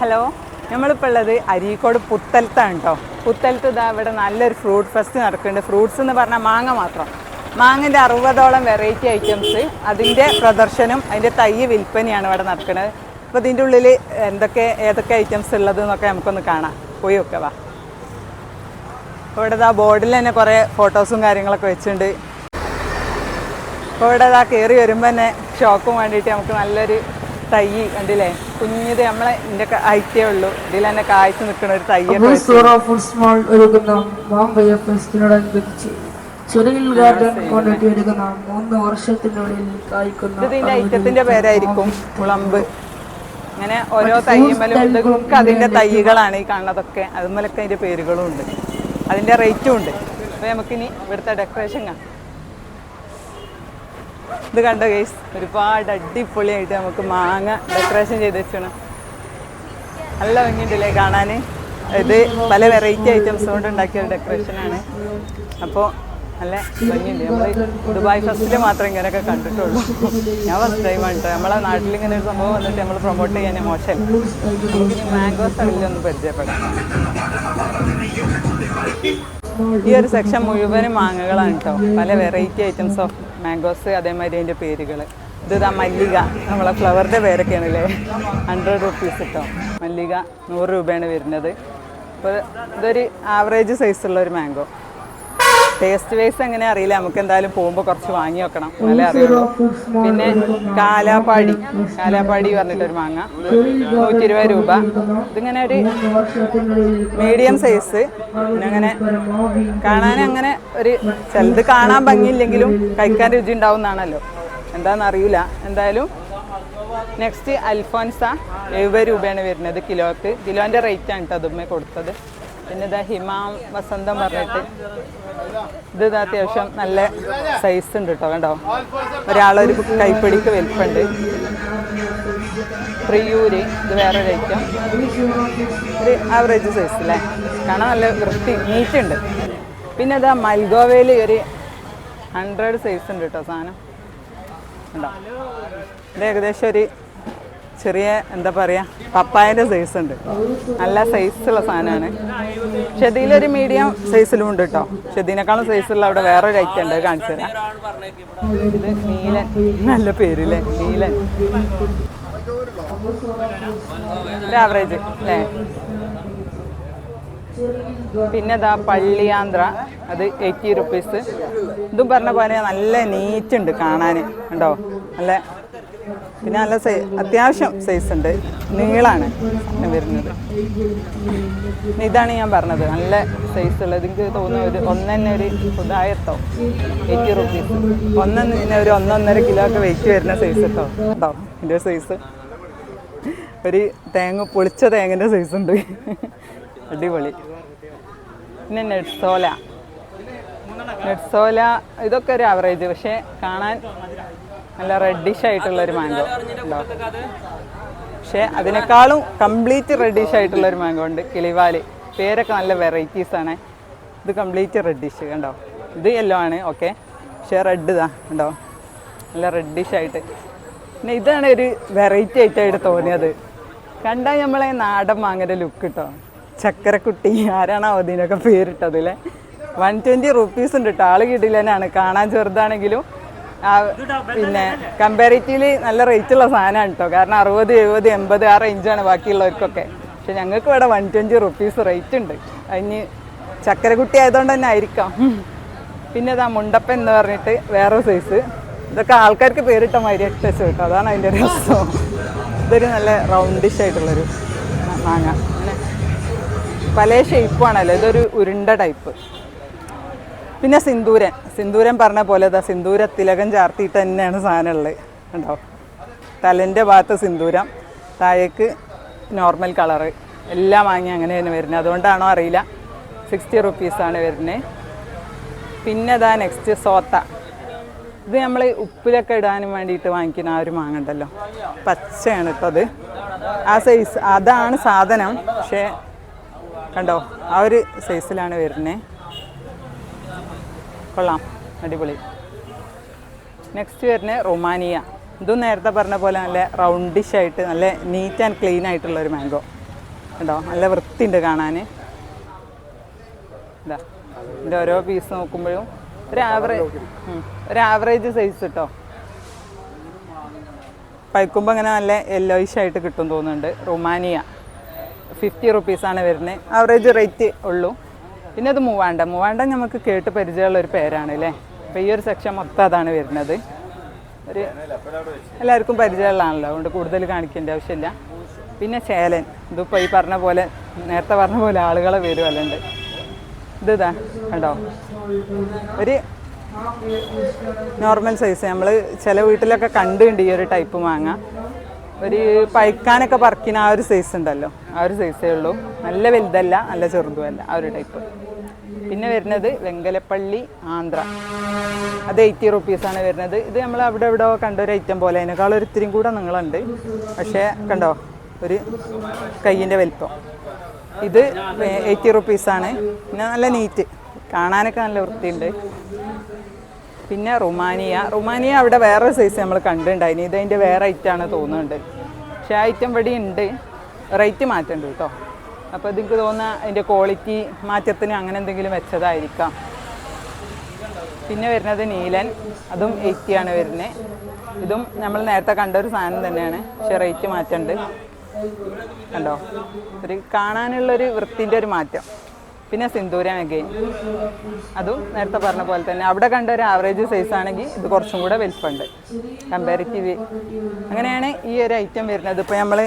Hello നമ്മളിപ്പോൾ ഉള്ളത് അരീക്കോട് പുത്തലത്താണ് കേട്ടോ പുത്തലത്ത് ഇതാ ഇവിടെ നല്ലൊരു ഫ്രൂട്ട് ഫെസ്റ്റ് നടക്കുന്നുണ്ട്. ഫ്രൂട്ട്സ് എന്ന് പറഞ്ഞാൽ മാങ്ങ മാത്രം. മാങ്ങിന്റെ അറുപതോളം വെറൈറ്റി ഐറ്റംസ് അതിന്റെ പ്രദർശനം അതിന്റെ തൈ വിൽപ്പനയാണ് ഇവിടെ നടക്കുന്നത്. അപ്പോൾ ഇതിന്റെ ഉള്ളിൽ എന്തൊക്കെ ഏതൊക്കെ ഐറ്റംസ് ഉള്ളത് എന്നൊക്കെ നമുക്കൊന്ന് കാണാം. പോയി ഒക്കെ വാ. ഇവിടെ ബോർഡിൽ തന്നെ കുറേ ഫോട്ടോസും കാര്യങ്ങളൊക്കെ വെച്ചിട്ടുണ്ട്. അപ്പോൾ ഇവിടെ ഇതാ കയറി വരുമ്പോൾ തന്നെ ഷോക്കും വേണ്ടിയിട്ട് നമുക്ക് നല്ലൊരു തൈ കണ്ടില്ലേ? കുഞ്ഞത് നമ്മളെ ഇതിന്റെ ഐറ്റേ ഉള്ളൂ. ഇതിൽ തന്നെ കായ്ച്ചു നിൽക്കുന്ന ഒരു ഒരുക്കുന്ന ഫെസ്റ്റിനോടനുബന്ധിച്ച് ചെറിയിൽ ഗാർഡൻ മൂന്ന് വർഷത്തിനുള്ളിൽ കായ്ക്കുന്ന ഇത് ഇതിന്റെ ഐറ്റത്തിന്റെ പേരായിരിക്കും കുളമ്പ്. അങ്ങനെ ഓരോ തൈമലും ഇതൊക്കെ അതിന്റെ തൈകളാണ് ഈ കാണുന്നതൊക്കെ. അതുമലൊക്കെ അതിന്റെ പേരുകളും ഉണ്ട്. അതിന്റെ റേറ്റും ഉണ്ട്. അപ്പൊ നമുക്കിനി ഇവിടുത്തെ ഡെക്കറേഷൻ കാണാം. ഇത് കണ്ടോ ഗേസ് ഒരുപാട് അടിപൊളിയായിട്ട് നമുക്ക് മാങ്ങ ഡെക്കറേഷൻ ചെയ്ത് വെച്ചാണ് നല്ല ഭംഗിയുണ്ടല്ലേ കാണാൻ ഇത് പല വെറൈറ്റി ഐറ്റംസ് കൊണ്ട് ഉണ്ടാക്കിയ ഒരു ഡെക്കറേഷനാണ് അപ്പോൾ നല്ല ഭംഗിയുണ്ട്. നമ്മൾ ദുബായ് ഫസ്റ്റിൽ മാത്രമേ ഇങ്ങനെയൊക്കെ കണ്ടിട്ടുള്ളൂ. ഞാൻ ഫസ്റ്റ് ടൈമാണ് കേട്ടോ നമ്മളെ നാട്ടിൽ ഇങ്ങനെ ഒരു സംഭവം വന്നിട്ട് നമ്മൾ പ്രൊമോട്ട് ചെയ്യാൻ മോശം. നമുക്കിനി മാംഗോ സ്റ്റൈലൊന്ന് പരിചയപ്പെടാം ഈ ഒരു സെക്ഷൻ മുഴുവനും മാങ്ങകളാണ് കേട്ടോ പല വെറൈറ്റി ഐറ്റംസ് ഓഫ് മാംഗോസ് അതേമാതിരി അതിന്റെ പേരുകൾ ഇത് മല്ലിക. നമ്മളെ ഫ്ലവറിന്റെ പേരൊക്കെയാണ് അല്ലേ ഹൺഡ്രഡ് റുപ്പീസ് കേട്ടോ മല്ലിക നൂറ് രൂപയാണ് വരുന്നത്. അപ്പോൾ ഇതൊരു ആവറേജ് സൈസുള്ള ഒരു മാംഗോ. ടേസ്റ്റ് വൈസ് എങ്ങനെ അറിയില്ല. നമുക്ക് എന്തായാലും പോകുമ്പോൾ കുറച്ച് വാങ്ങി വെക്കണം. നല്ല അറിയുള്ളൂ പിന്നെ കാലാപ്പാടി. കാലാപ്പാടി പറഞ്ഞിട്ടൊരു മാങ്ങ. നൂറ്റി ഇരുപത് രൂപ. ഇതിങ്ങനെ ഒരു മീഡിയം സൈസ് അങ്ങനെ കാണാൻ അങ്ങനെ ഒരു ചിലത് കാണാൻ ഭംഗിയില്ലെങ്കിലും കഴിക്കാൻ രുചി ഉണ്ടാവുന്നതാണല്ലോ. എന്താണെന്ന് അറിയില്ല എന്തായാലും നെക്സ്റ്റ് അൽഫോൻസ എഴുപത് രൂപയാണ് വരുന്നത് കിലോക്ക്. കിലോന്റെ റേറ്റ് ആണ് കേട്ടോ അതുമ്മേ കൊടുത്തത്. പിന്നെ ഇതാ ഹിമാം വസന്തം പറഞ്ഞിട്ട് ഇത് ഇതാ അത്യാവശ്യം നല്ല സൈസ് ഉണ്ട് കേട്ടോ കണ്ടോ? ഒരാളൊരു കൈപ്പിടിക്ക് വലിപ്പുണ്ട്. പ്രിയൂര് ഇത് വേറെ കഴിക്കാം ഒരു ആവറേജ് സൈസ് അല്ലേ കാണാൻ നല്ല വൃത്തി നീറ്റ് ഉണ്ട് പിന്നെ ഇതാ മൽഗോവയിൽ ഒരു ഹൺഡ്രഡ് സൈസ് ഉണ്ട് കേട്ടോ സാധനം. ഉണ്ടോ ഇത് ഏകദേശം ഒരു ചെറിയ എന്താ പറയാ പപ്പായന്റെ സൈസ് ഉണ്ട്. നല്ല സൈസുള്ള സാധനമാണ്. പക്ഷെ മീഡിയം സൈസിലും ഉണ്ട് കേട്ടോ പക്ഷെ ഇതിനേക്കാളും സൈസുള്ള അവിടെ വേറൊരു ഐറ്റം ഉണ്ട്. കാണിച്ചു തരാം. ഇത് നീലൻ. നല്ല പേരില്ലേ? നീലൻ. ആവറേജ് അല്ലേ പിന്നെ ഇതാ പള്ളിയാന്ത്ര അത് എയ്റ്റി റുപ്പീസ് ഇതും പറഞ്ഞ പോലെ നല്ല നീറ്റ് ഉണ്ട് കാണാൻ ഉണ്ടോ നല്ല പിന്നെ നല്ല അത്യാവശ്യം സൈസ് ഉണ്ട്. നീളാണ് വരുന്നത്. ഇതാണ് ഞാൻ പറഞ്ഞത്. നല്ല സൈസ് ഉള്ളത് എനിക്ക് തോന്നുന്നു ഒരു ഒന്നെന്നെ ഒരു ഉദായത്തോ എയ്റ്റി റുപ്പീസ് ഒന്നെ ഒരു ഒന്നൊന്നര കിലോ ഒക്കെ വെയിറ്റ് വരുന്ന സൈസ് കേട്ടോ കേട്ടോ എന്റെ സൈസ് ഒരു തേങ്ങ പൊളിച്ച തേങ്ങന്റെ സൈസ് ഉണ്ട്. അടിപൊളി. പിന്നെ നെഡ്സോല നെഡ്സോല ഇതൊക്കെ ഒരു ആവറേജ് പക്ഷേ കാണാൻ നല്ല റെഡിഷ് ആയിട്ടുള്ള ഒരു മാംഗോ പക്ഷെ അതിനേക്കാളും കംപ്ലീറ്റ് റെഡിഷ് ആയിട്ടുള്ള ഒരു മാംഗോ ഉണ്ട് കിളിവാലി. പേരൊക്കെ നല്ല വെറൈറ്റീസ് ആണ്. ഇത് കംപ്ലീറ്റ് റെഡിഷ് കണ്ടോ? ഇത് യെല്ലോ ആണ് ഓക്കെ പക്ഷേ റെഡ് ഇതാ കണ്ടോ? നല്ല റെഡിഷ് ആയിട്ട്. പിന്നെ ഇതാണ് ഒരു വെറൈറ്റി ആയിട്ടായിട്ട് തോന്നിയത്. കണ്ടാൽ നമ്മളെ നാടൻ മാങ്ങയുടെ ലുക്ക് കിട്ടോ ചക്കരക്കുട്ടി ആരാണോ അതിനൊക്കെ പേരിട്ടത് അല്ലേ? വൺ ട്വന്റി റുപ്പീസ് ഉണ്ട് കേട്ടോ കിട്ടില്ല തന്നെയാണ് കാണാൻ ചെറുതാണെങ്കിലും പിന്നെ കമ്പാരിറ്റീവ്ലി നല്ല റേറ്റ് ഉള്ള സാധനമാണ് കേട്ടോ കാരണം അറുപത് എഴുപത് എൺപത് ആ റേഞ്ചാണ് ബാക്കിയുള്ളവർക്കൊക്കെ. പക്ഷെ ഞങ്ങൾക്ക് ഇവിടെ വൺ ട്വന്റി റുപ്പീസ് റേറ്റ് ഉണ്ട്. അതിന് ചക്കരക്കുട്ടി ആയതുകൊണ്ട് തന്നെ ആയിരിക്കാം. പിന്നെ ഇതാ മുണ്ടപ്പൻ എന്ന് പറഞ്ഞിട്ട് വേറെ സൈസ് ഇതൊക്കെ ആൾക്കാർക്ക് പേരിട്ട മാതിരി ടച്ച് കേട്ടോ അതാണ് അതിന്റെ രസം. ഇതൊരു നല്ല റൗണ്ടിഷ് ആയിട്ടുള്ളൊരു മാ- മാങ്ങ. അങ്ങനെ പല ഷേപ്പാണല്ലോ ഇതൊരു ഉരുണ്ട ടൈപ്പ് പിന്നെ സിന്ദൂരൻ. സിന്ദൂരൻ പറഞ്ഞ പോലെ ഇതാ സിന്ദൂര തിലകം ചാർത്തിയിട്ട് തന്നെയാണ് സാധനമുള്ളത്. ഉണ്ടോ തലന്റെ ഭാഗത്ത് സിന്ദൂരം താഴേക്ക് നോർമൽ കളറ് എല്ലാം വാങ്ങി അങ്ങനെ തന്നെ വരുന്നത്. അതുകൊണ്ടാണോ അറിയില്ല. സിക്സ്റ്റി റുപ്പീസാണ് വരുന്നത്. പിന്നെ ഇതാ നെക്സ്റ്റ് സോത്ത. ഇത് നമ്മൾ ഉപ്പിലൊക്കെ ഇടാനും വേണ്ടിയിട്ട് വാങ്ങിക്കുന്ന ആ ഒരു മാങ്ങണ്ടല്ലോ പച്ചയാണ് കേട്ടോ അത്. ആ സൈസ് അതാണ് സാധനം. പക്ഷേ കണ്ടോ? ആ ഒരു സൈസിലാണ് വരുന്നത്. കൊള്ളാം. അടിപൊളി. നെക്സ്റ്റ് വരുന്നത് റൊമാനിയ. ഇതും നേരത്തെ പറഞ്ഞ പോലെ നല്ല റൗണ്ടിഷ് ആയിട്ട് നല്ല നീറ്റ് ആൻഡ് ക്ലീൻ ആയിട്ടുള്ള ഒരു മാംഗോ കേട്ടോ നല്ല വൃത്തിയുണ്ട് കാണാൻ ഇതാ. ഇതിന്റെ ഓരോ പീസ് നോക്കുമ്പോഴും ഒരു ആവറേജ് ഒരു ആവറേജ് സൈസ് കേട്ടോ പഴുക്കുമ്പോൾ അങ്ങനെ നല്ല യെല്ലോയിഷ് ആയിട്ട് കിട്ടും തോന്നുന്നുണ്ട്. റൊമാനിയ. ഫിഫ്റ്റി റുപ്പീസാണ് വരുന്നത് ആവറേജ് റേറ്റ് ഉള്ളൂ. പിന്നെ അത് മൂവാണ്ട. മൂവാണ്ട നമുക്ക് കേട്ട് പരിചയമുള്ള ഒരു പേരാണ് അല്ലേ അപ്പോൾ ഈ ഒരു സെക്ഷൻ മൊത്തം അതാണ് വരുന്നത്. ഒരു എല്ലാവർക്കും പരിചയമുള്ളതാണല്ലോ. അതുകൊണ്ട് കൂടുതൽ കാണിക്കേണ്ട ആവശ്യമില്ല. പിന്നെ ചേലൻ. ഇതിപ്പോൾ ഈ പറഞ്ഞ പോലെ നേരത്തെ പറഞ്ഞ പോലെ ആളുകളെ വരുമല്ലോ ഉണ്ട് ഇത് ഇതാ കണ്ടോ? ഒരു നോർമൽ സൈസ് നമ്മൾ ചില വീട്ടിലൊക്കെ കണ്ടുണ്ട് ഈ ഒരു ടൈപ്പ് മാങ്ങ. ഒരു പഴുക്കാനൊക്കെ പറിക്കുന്ന ആ ഒരു സൈസ് ഉണ്ടല്ലോ. ആ ഒരു സൈസേ ഉള്ളൂ. നല്ല വലുതല്ല നല്ല ചെറുതുമല്ല ആ ഒരു ടൈപ്പ് പിന്നെ വരുന്നത് വെങ്കലപ്പള്ളി ആന്ധ്ര. അത് എയ്റ്റി റുപ്പീസാണ് വരുന്നത്. ഇത് നമ്മൾ അവിടെ എവിടെ കണ്ട ഒരു ഐറ്റം പോലെ. അതിനേക്കാൾ ഒരു ഇത്തിരിയും കൂടെ നിങ്ങളുണ്ട് പക്ഷേ കണ്ടോ? ഒരു കയ്യിന്റെ വലിപ്പം. ഇത് എയ്റ്റി റുപ്പീസാണ് പിന്നെ നല്ല നീറ്റ് കാണാനൊക്കെ നല്ല വൃത്തിയുണ്ട്. പിന്നെ റുമാനിയ. റുമാനിയ അവിടെ വേറെ സൈസ് നമ്മൾ കണ്ടിട്ടുണ്ടായിരുന്നു. ഇത് അതിന്റെ വേറെ ഐറ്റമാണ് തോന്നുന്നുണ്ട്. പക്ഷേ ആ ഐറ്റം ഇവിടെ ഉണ്ട്. റേറ്റ് മാറ്റേണ്ടി കേട്ടോ അപ്പോൾ ഇതിക്ക് തോന്നുന്ന അതിന്റെ ക്വാളിറ്റി മാറ്റത്തിന് അങ്ങനെ എന്തെങ്കിലും വെച്ചതായിരിക്കാം. പിന്നെ വരുന്നത് നീലൻ അതും എയ്റ്റി ആണ് വരുന്നത് ഇതും നമ്മൾ നേരത്തെ കണ്ട ഒരു സാധനം തന്നെയാണ് പക്ഷെ റേറ്റ് മാറ്റമുണ്ട് കണ്ടോ? ഒരു കാണാനുള്ളൊരു വൃത്തിന്റെ ഒരു മാറ്റം. പിന്നെ സിന്ദൂരം അഗെയിൻ അതും നേരത്തെ പറഞ്ഞ പോലെ തന്നെ. അവിടെ കണ്ട ഒരു ആവറേജ് സൈസ് ആണെങ്കിൽ ഇത് കുറച്ചും കൂടെ വലിപ്പമുണ്ട് കമ്പാരിറ്റീവ് അങ്ങനെയാണ് ഈ ഒരു ഐറ്റം വരുന്നത്. ഇപ്പോൾ നമ്മൾ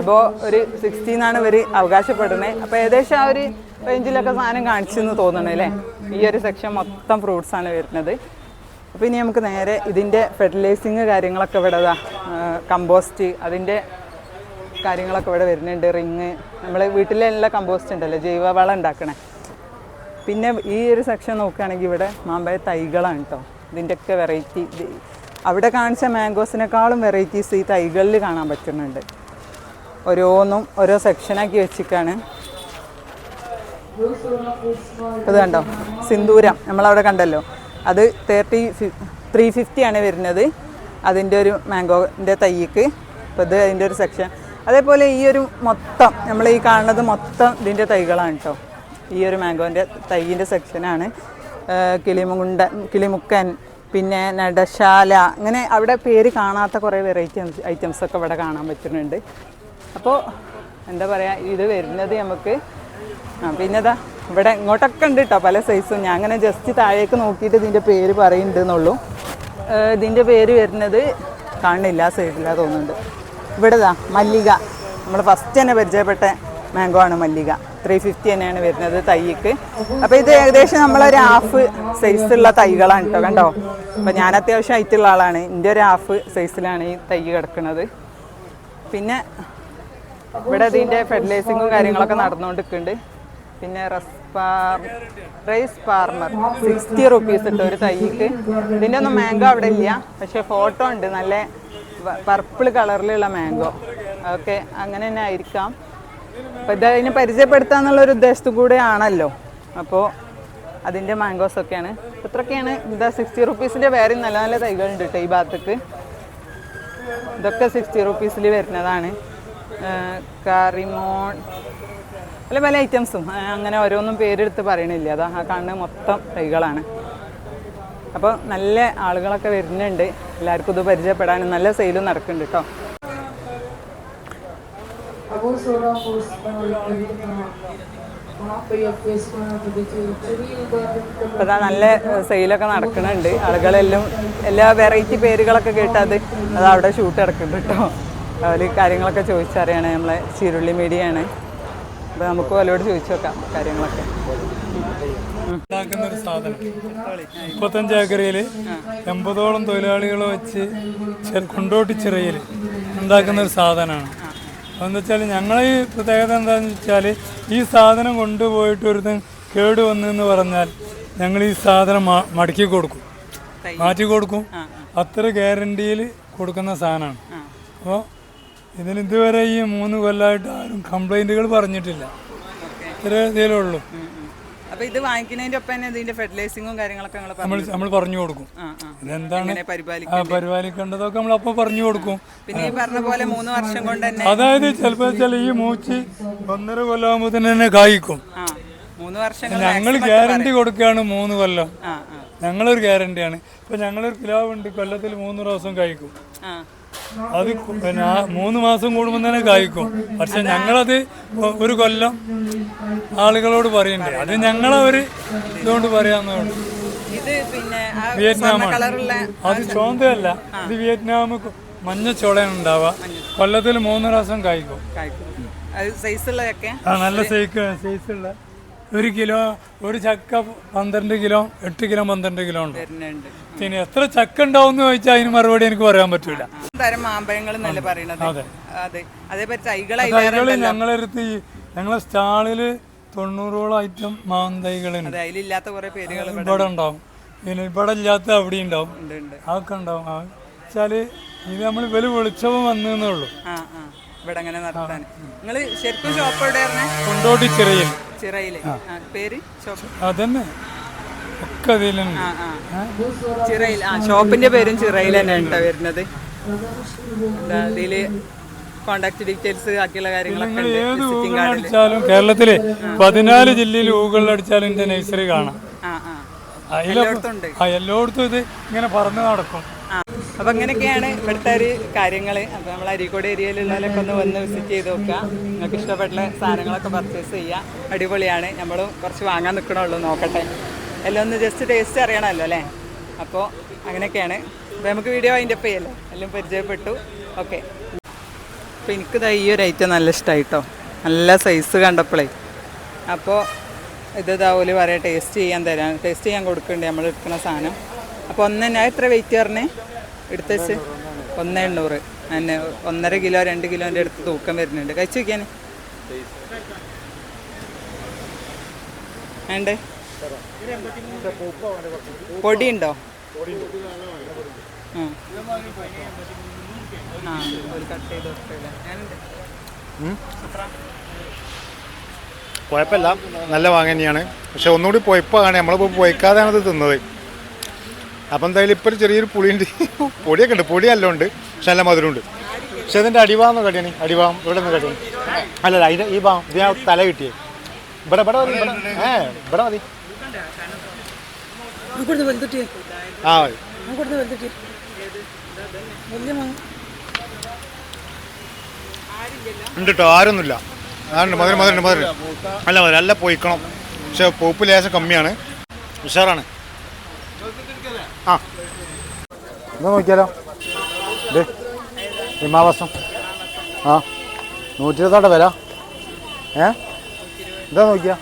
എബോ ഒരു സിക്സ്റ്റീന്നാണ് ഇവർ അവകാശപ്പെടുന്നത്. അപ്പോൾ ഏകദേശം ആ ഒരു റേഞ്ചിലൊക്കെ സാധനം കാണിച്ചെന്ന് തോന്നണേ അല്ലേ? ഈ ഒരു സെക്ഷൻ മൊത്തം ഫ്രൂട്ട്സ് ആണ് വരുന്നത്. അപ്പോൾ ഇനി നമുക്ക് നേരെ ഇതിന്റെ ഫെർട്ടിലൈസിങ് കാര്യങ്ങളൊക്കെ ഇവിടെ കമ്പോസ്റ്റ് അതിന്റെ കാര്യങ്ങളൊക്കെ ഇവിടെ വരുന്നുണ്ട്. റിങ്. നമ്മൾ വീട്ടിലുള്ള കമ്പോസ്റ്റ് ഉണ്ടല്ലോ ജൈവവളം ഉണ്ടാക്കണേ. പിന്നെ ഈ ഒരു സെക്ഷൻ നോക്കുകയാണെങ്കിൽ ഇവിടെ മാമ്പഴ തൈകളാണ് കേട്ടോ ഇതിന്റെയൊക്കെ വെറൈറ്റി അവിടെ കാണിച്ച മാംഗോസിനേക്കാളും വെറൈറ്റീസ് ഈ തൈകളിൽ കാണാൻ പറ്റുന്നുണ്ട്. ഓരോന്നും ഓരോ സെക്ഷനാക്കി വെച്ചിട്ടാണ് ഇത് കണ്ടോ? സിന്ദൂരം. നമ്മളവിടെ കണ്ടല്ലോ. അത് തേർട്ടി ത്രീ ഫിഫ്റ്റി ആണ് വരുന്നത്. അതിന്റെ ഒരു മാംഗോന്റെ തൈക്ക് അപ്പോൾ ഇത് അതിന്റെ ഒരു സെക്ഷൻ അതേപോലെ ഈ ഒരു മൊത്തം നമ്മൾ ഈ കാണുന്നത് മൊത്തം ഇതിന്റെ തൈകളാണ് കേട്ടോ. ഈ ഒരു മാംഗോന്റെ തൈയിന്റെ സെക്ഷനാണ്. കിളിമുണ്ട കിളിമുക്കൻ പിന്നെ നടശാല അങ്ങനെ അവിടെ പേര് കാണാത്ത കുറേ വെറൈറ്റി ഐറ്റംസ് ഒക്കെ ഇവിടെ കാണാൻ പറ്റുന്നുണ്ട്. അപ്പോൾ എന്താ പറയുക ഇത് വരുന്നത് നമുക്ക് ആ പിന്നെ ഇതാ ഇവിടെ ഇങ്ങോട്ടൊക്കെ ഉണ്ട് കേട്ടോ പല സൈസും ഞാൻ അങ്ങനെ ജസ്റ്റ് താഴേക്ക് നോക്കിയിട്ട് ഇതിന്റെ പേര് പറയുന്നുണ്ടെന്നുള്ളൂ ഇതിന്റെ പേര് വരുന്നത് കാണില്ല ആ സൈഡിലാ തോന്നുന്നുണ്ട്. ഇവിടെ ഇതാ മല്ലിക. നമ്മൾ ഫസ്റ്റ് തന്നെ പരിചയപ്പെട്ട മാംഗോ ആണ് മല്ലിക. ത്രീ ഫിഫ്റ്റി തന്നെയാണ് വരുന്നത് തൈക്ക് അപ്പോൾ ഇത് ഏകദേശം നമ്മളൊരു ഹാഫ് സൈസുള്ള തൈകളാണ് കേട്ടോ കണ്ടോ? അപ്പോൾ ഞാൻ അത്യാവശ്യം ഹൈറ്റുള്ള ആളാണ്. എന്റെ ഒരു ഹാഫ് സൈസിലാണ് ഈ തൈ കിടക്കുന്നത്. പിന്നെ ഇവിടെ അതിന്റെ ഫെർട്ടിലൈസിങ്ങും കാര്യങ്ങളൊക്കെ നടന്നുകൊണ്ടിരിക്കുന്നുണ്ട് പിന്നെ റസ്പാർ റൈസ് ഫാർമർ സിക്സ്റ്റി റുപ്പീസ് ഉണ്ട് ഒരു തൈക്ക് ഇതിന്റെ ഒന്നും മാംഗോ അവിടെ ഇല്ല. പക്ഷേ ഫോട്ടോ ഉണ്ട്. നല്ല പർപ്പിൾ കളറിലുള്ള മാംഗോ. ഓക്കെ അങ്ങനെ തന്നെ ആയിരിക്കാം. അപ്പോൾ ഇത് അതിനെ പരിചയപ്പെടുത്താന്നുള്ള ഒരു ഉദ്ദേശത്തു കൂടെ ആണല്ലോ അപ്പോൾ അതിന്റെ മാംഗോസ് ഒക്കെയാണ്. ഇത്രയൊക്കെയാണ്. ഇതാ സിക്സ്റ്റി റുപ്പീസിന്റെ വേറെ നല്ല നല്ല തൈകളുണ്ട് കേട്ടോ ഈ ഭാഗത്തേക്ക്. ഇതൊക്കെ സിക്സ്റ്റി റുപ്പീസിൽ വരുന്നതാണ്. കറിമോൺ പല പല ഐറ്റംസും അങ്ങനെ ഓരോന്നും പേരെടുത്ത് പറയണില്ല. അതാ ആ കാണുന്ന മൊത്തം തൈകളാണ്. അപ്പോൾ നല്ല ആളുകളൊക്കെ വരുന്നുണ്ട്. എല്ലാവർക്കും ഇത് പരിചയപ്പെടാനും നല്ല സെയിലും നടക്കുന്നുണ്ട് കേട്ടോ അപ്പോൾ അതാ നല്ല സെയിലൊക്കെ നടക്കുന്നുണ്ട്. ആളുകളെല്ലാം എല്ലാ വെറൈറ്റി പേരുകളൊക്കെ കേട്ടാൽ അത് അത് അവിടെ ഷൂട്ട് നടക്കുന്നുണ്ട് കേട്ടോ അവർ കാര്യങ്ങളൊക്കെ ചോദിച്ചറിയാണ് നമ്മളെ ചീരുള്ളി മീഡിയാണ് അപ്പോൾ നമുക്ക് അവരോട് ചോദിച്ചു നോക്കാം കാര്യങ്ങളൊക്കെ. ഉണ്ടാക്കുന്ന ഒരു സാധനം. മുപ്പത്തഞ്ച് ഏക്കറിയിൽ എൺപതോളം തൊഴിലാളികളെ വെച്ച് ചെ- കൊണ്ടോട്ടി ചിറയിൽ ഉണ്ടാക്കുന്ന ഒരു സാധനമാണ്. അതെന്ന് വെച്ചാൽ ഞങ്ങളെ ഈ പ്രത്യേകത എന്താണെന്ന് വെച്ചാൽ ഈ സാധനം കൊണ്ടുപോയിട്ട് ഒരുത്തൻ കേട് വന്നെന്ന് പറഞ്ഞാൽ ഞങ്ങൾ ഈ സാധനം മടക്കി കൊടുക്കും. മാറ്റി കൊടുക്കും. അത്ര ഗ്യാരണ്ടിയിൽ കൊടുക്കുന്ന സാധനമാണ്. അപ്പോൾ ഇതിന് ഇതുവരെ ഈ മൂന്ന് കൊല്ലമായിട്ട് ആരും കംപ്ലൈന്റുകൾ പറഞ്ഞിട്ടില്ല. ഇത്ര ഇതിലേ ഉള്ളൂ അപ്പൊ ഇത് വാങ്ങിക്കുന്നതിന്റെ ഒപ്പം തന്നെ ഇതിന്റെ ഫെർട്ടിലൈസിങ്ങും കാര്യങ്ങളൊക്കെ നമ്മൾ നമ്മൾ പറഞ്ഞു കൊടുക്കും. ഇതെന്താണ്? പരിപാലിക്കേണ്ടതൊക്കെ നമ്മൾ അപ്പൊ പറഞ്ഞു കൊടുക്കും. പിന്നെ ഈ പറഞ്ഞ പോലെ മൂന്ന് വർഷം കൊണ്ട് തന്നെ അതായത് ചിലപ്പോ ചില ഈ മൂച്ച് ഒന്നര കൊല്ലാകുമ്പോ തന്നെ കായ്ക്കും. മൂന്ന് വർഷം ഞങ്ങൾ ഗ്യാരണ്ടി കൊടുക്കുകയാണ് മൂന്ന് കൊല്ലം. ഞങ്ങളൊരു ഗ്യാരണ്ടിയാണ് ഇപ്പൊ ഞങ്ങളൊരു കിലാവുണ്ട് കൊല്ലത്തിൽ മൂന്ന് ദിവസം കഴിക്കും അത് പിന്നെ ആ മൂന്ന് മാസം കൂടുമ്പോൾ തന്നെ കായ്ക്കും. പക്ഷെ ഞങ്ങളത് ഒരു കൊല്ലം ആളുകളോട് പറയണ്ടേ. അത് ഞങ്ങളെ ഒരു ഇതുകൊണ്ട് ഉള്ളൂ ആ വിയറ്റ്നാമാണ്. അത് ചോന്തയല്ല. ഇത് വിയറ്റ്നാം കു- മഞ്ഞ ചോളയാണ് ഉണ്ടാവുക. കൊല്ലത്തിൽ മൂന്ന് പ്രാവശ്യം കായ്ക്കും. ആ നല്ല സൈസ് സൈസുള്ള ഒരു കിലോ ഒരു ചക്ക പന്ത്രണ്ട് കിലോ എട്ട് കിലോ പന്ത്രണ്ട് കിലോ ഉണ്ട്. പിന്നെ എത്ര ചക്ക ഉണ്ടാവും എന്ന് ചോദിച്ചാൽ അതിന് മറുപടി എനിക്ക് പറയാൻ പറ്റൂല. തരം മാമ്പഴങ്ങൾ എന്നല്ലേ പറയണത്? അതെ. അതെ. അതേപോലെ തൈകൾ ഞങ്ങളെടുത്ത് ഞങ്ങളെ സ്റ്റാളിൽ തൊണ്ണൂറോളം ഐറ്റം മാന്തൈകളുണ്ട്. അതെ അതിലില്ലാത്ത കുറെ പേരുകൾ ഇവിടെ ഉണ്ടാവും. പിന്നെ ഇവിടെ ഇല്ലാത്ത അവിടെ ഉണ്ടാവും. ഉണ്ട് ഉണ്ട്. അതൊക്കെ ഉണ്ടാവും. വെച്ചാൽ ഇത് നമ്മൾ വലിയ വെളിച്ചവും വന്നേ ഉള്ളൂ. ഇവിടെ അങ്ങനെ നടത്താൻ. നിങ്ങൾ ശരിക്കും ഷോപ്പ് എവിടെയായിരുന്നേ കൊണ്ടോട്ടി ചിറയിൽ. ചിറയിൽ. പേര്? ഷോപ്പ് അതന്നെ. ഒക്കെ ചിറയിൽ. ആ ഷോപ്പിന്റെ പേരും ചിറയിൽ തന്നെ ഉണ്ടോ വരുന്നത്. അതിൽ കോണ്ടാക്ട് ഡീറ്റെയിൽസ് ബാക്കിയുള്ള കാര്യങ്ങളൊക്കെ ഏത് അടിച്ചാലും കേരളത്തിലെ പതിനാല് ജില്ലയിൽ ഗൂഗിളിൽ അടിച്ചാലും എന്റെ നഴ്സറി കാണാം. ആ എല്ലായിടത്തും ഇത് ഇങ്ങനെ പറന്ന് നടക്കും. അപ്പൊ അങ്ങനെയൊക്കെയാണ് ഇവിടുത്തെ ഒരു കാര്യങ്ങൾ. അപ്പൊ നമ്മൾ അരീക്കോട് ഏരിയയിലുള്ളവരൊക്കെ ഒന്ന് വന്ന് വിസിറ്റ് ചെയ്ത് നോക്കുക. നിങ്ങൾക്ക് ഇഷ്ടപ്പെട്ട സാധനങ്ങളൊക്കെ പർച്ചേസ് ചെയ്യുക. അടിപൊളിയാണ്. നമ്മളും കുറച്ച് വാങ്ങാൻ നിൽക്കണുള്ളൂ നോക്കട്ടെ. എല്ലാം ഒന്ന് ജസ്റ്റ് ടേസ്റ്റ് അറിയണമല്ലോ അല്ലേ? അപ്പോൾ അങ്ങനെയൊക്കെയാണ്. അപ്പോൾ നമുക്ക് വീഡിയോ അതിന്റെ ഒപ്പം ചെയ്യല്ലോ എല്ലാം പരിചയപ്പെട്ടു. ഓക്കെ അപ്പോൾ എനിക്ക് ഇതാ ഈ ഒരു ഐറ്റം നല്ല ഇഷ്ടമായിട്ടോ നല്ല സൈസ് കണ്ടപ്പോഴേ അപ്പോൾ ഇത് ഇതാവൂൽ പറയാം ടേസ്റ്റ് ചെയ്യാൻ തരാം. ടേസ്റ്റ് ചെയ്യാൻ കൊടുക്കുന്നുണ്ട് നമ്മൾ എടുക്കുന്ന സാധനം. അപ്പോൾ ഒന്ന് ഞാൻ എത്ര വെയിറ്റ് പറഞ്ഞേ? എടുത്ത് ഒന്ന് എണ്ണൂറ്. അന്നെ ഒന്നര കിലോ രണ്ട് കിലോന്റെ അടുത്ത് തൂക്കം വരുന്നുണ്ട്. കഴിച്ചു നോക്കിയാൽ വേണ്ടേ? പൊടി ഉണ്ടോ ആ. ആ ഒരു കട്ട് ചെയ്ത് കൊടുക്കില്ല ഞാനുണ്ട്. കുഴപ്പമില്ല. നല്ല വാങ്ങ തന്നെയാണ്. പക്ഷെ ഒന്നുകൂടി പൊയ്പ്പാണ് നമ്മളിപ്പോൾ പൊയ്ക്കാതെയാണ് ഇത് തിന്നത്. അപ്പം എന്തായാലും ഇപ്പോൾ ചെറിയൊരു പുളിയുണ്ട്. പൊടിയൊക്കെ ഉണ്ട്. പൊടി നല്ല ഉണ്ട് പക്ഷെ നല്ല മധുരമുണ്ട്. പക്ഷെ ഇതിന്റെ അടിഭാഗം കടിയാണ്. അടിഭാഗം. ഇവിടെ നിന്ന് കടിയാണ്. അല്ലല്ല അതിന്റെ ഈ ഭാഗം. ഇത് ഞാൻ തല കിട്ടിയേ. ഇവിടെ ഇവിടെ മതി ഏ ഇവിടെ മതി. ആ മതി. ഉണ്ട് കേട്ടോ ആരൊന്നുമില്ല. ആരുണ്ട്? മധുരം മധുരം മധുരം അല്ല മധുരം. നല്ല പോയിക്കണം. പക്ഷെ പോപ്പ് ലേശം കമ്മിയാണ്. ഉഷാറാണ്. ആ. എന്നാ നോക്കിയാലോ? ഇത് ഹിമാവാസം ആ നൂറ്റി ഇരുപത്തോടെ വില. ഏ? എന്താ നോക്കിയാ?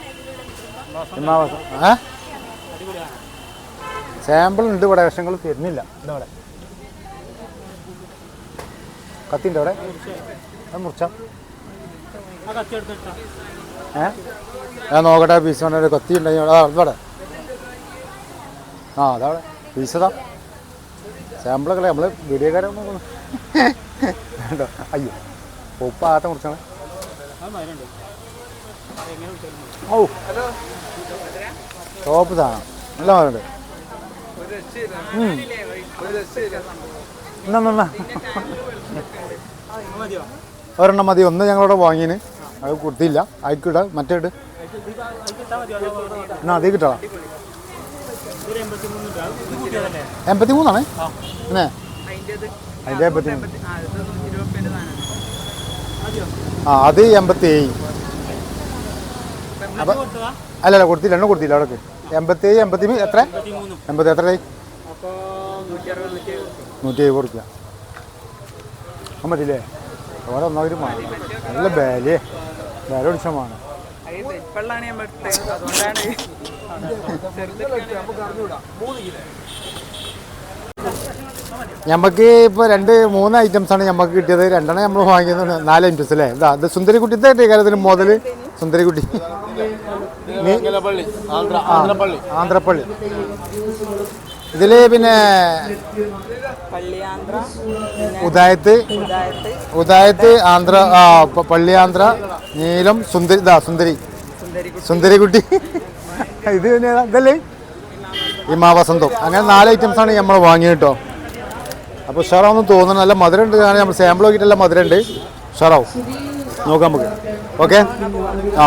ഹിമാവാസം ഏ? സാമ്പിൾ ഉണ്ട് ഇവിടെ വശങ്ങൾ തരുന്നില്ല. ഇതവിടെ കത്തിന്റെ അവിടെ? അത് മുറിച്ച. ഏ? ഞാൻ നോക്കട്ടെ പീസ് വേണ്ട കത്തി ഉണ്ടെങ്കിൽ ആ ഇവിടെ. ആ അതവിടെ പീസ് സാമ്പിളൊക്കെ സാമ്പിളൊക്കെ നമ്മൾ വീഡിയോക്കാരെ വേണ്ടോ അയ്യോ ഉപ്പ ആത്ത മുറിച്ചാണ്. ഓ ടോപ്പ് സാധനം. നല്ല മരുണ്ട് ഒരെണ്ണം മതി. ഒന്ന് ഞങ്ങളവിടെ വാങ്ങിന്. അത് കൊടുത്തില്ല. ആയിക്കോട്ടെ മറ്റേ ഇട്. എന്നാ അതേ കിട്ടണം. എൺപത്തി മൂന്നാണ് അതിന്റെ എൺപത്തി മൂന്ന് ആ അത് എൺപത്തി ഏഴ് അപ്പം അല്ലല്ല കൊടുത്തില്ല എണ്ണ കൊടുത്തില്ല അവിടെ എൺപത്തി ഏഴ് എൺപത്തി എത്ര എൺപത്തി എത്ര നൂറ്റി എഴുപത് റുപ്യ അത് മതിയില്ലേ? ഓരോ ഒന്നാമത് മാറി. നല്ല ബാലേ. ബേല അതുകൊണ്ടാണ് നമുക്ക് ഇപ്പോൾ രണ്ട് മൂന്ന് ഐറ്റംസ് ആണ് ഞമ്മക്ക് കിട്ടിയത്. രണ്ടെണ്ണം നമ്മൾ വാങ്ങിയത് നാല് ഐറ്റംസ് അല്ലേ ഇതാ ഇത് സുന്ദരിക്കുട്ടിത്തെ കാര്യത്തിൽ മുതൽ സുന്ദരിക്കുട്ടി. ആന്ധ്രപ്പള്ളി. ഇതിൽ പിന്നെ ഉദായത്ത് ഉദായത്ത് ആന്ധ്ര ആ പള്ളി ആന്ധ്ര നീലം സുന്ദരി ഇതാ സുന്ദരി. സുന്ദരി സുന്ദരിക്കുട്ടി. ഇത്? ഇതല്ലേ? ഈ മാവസന്തം അങ്ങനെ നാല് ഐറ്റംസ് ആണ് നമ്മൾ വാങ്ങിയത് കേട്ടോ. അപ്പോൾ ഉഷാറാവെന്ന് തോന്നുന്നു നല്ല മധുരം ഉണ്ട് കാരണം നമ്മൾ സാമ്പിൾ നോക്കിയിട്ടല്ല മധുരം ഉണ്ട് ഉഷാറാവും നോക്കാം നമുക്ക്. ഓക്കെ ആ.